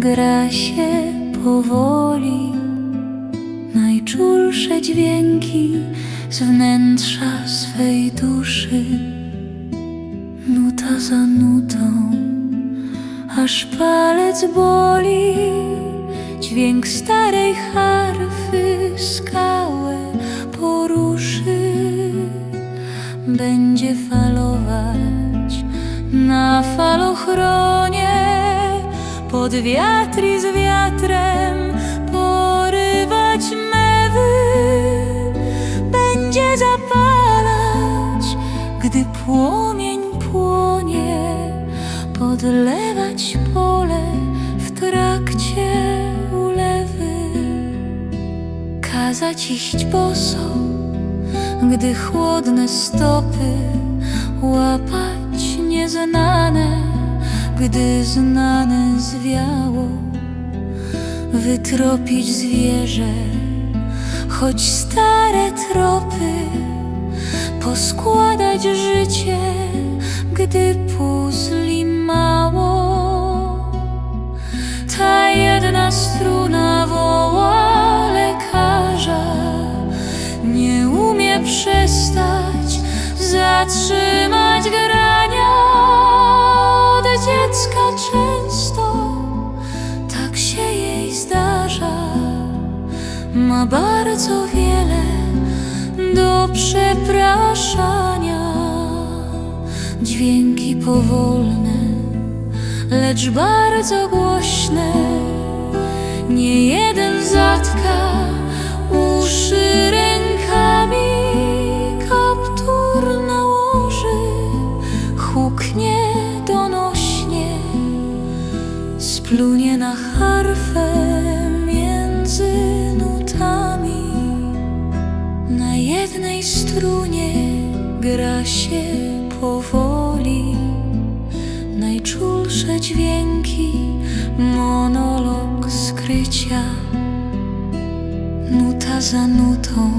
gra się powoli. Najczulsze dźwięki z wnętrza swej duszy, nuta za nutą, aż palec boli. Dźwięk starej harfy skałę poruszy, będzie falować na falochronie, pod wiatr i z wiatrem porywać mewy, będzie zapalać, gdy płomień płonie, podlewać pole w trakcie ulewy, kazać iść boso, gdy chłodne stopy łapać nieznane, gdy znane zwiało, wytropić zwierzę, choć stare tropy, poskładać życie, gdy puzli mało. Ta jedna struna woła lekarza, nie umie przestać, zatrzymać ma bardzo wiele do przepraszania. Dźwięki powolne, lecz bardzo głośne. Nie jeden zatka uszy rękami, kaptur nałoży, huknie donośnie, splunie na harfę strunie gra się powoli najczulsze dźwięki, monolog skrycia, nuta za nutą,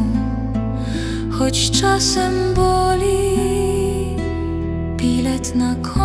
choć czasem boli. Bilet na koncert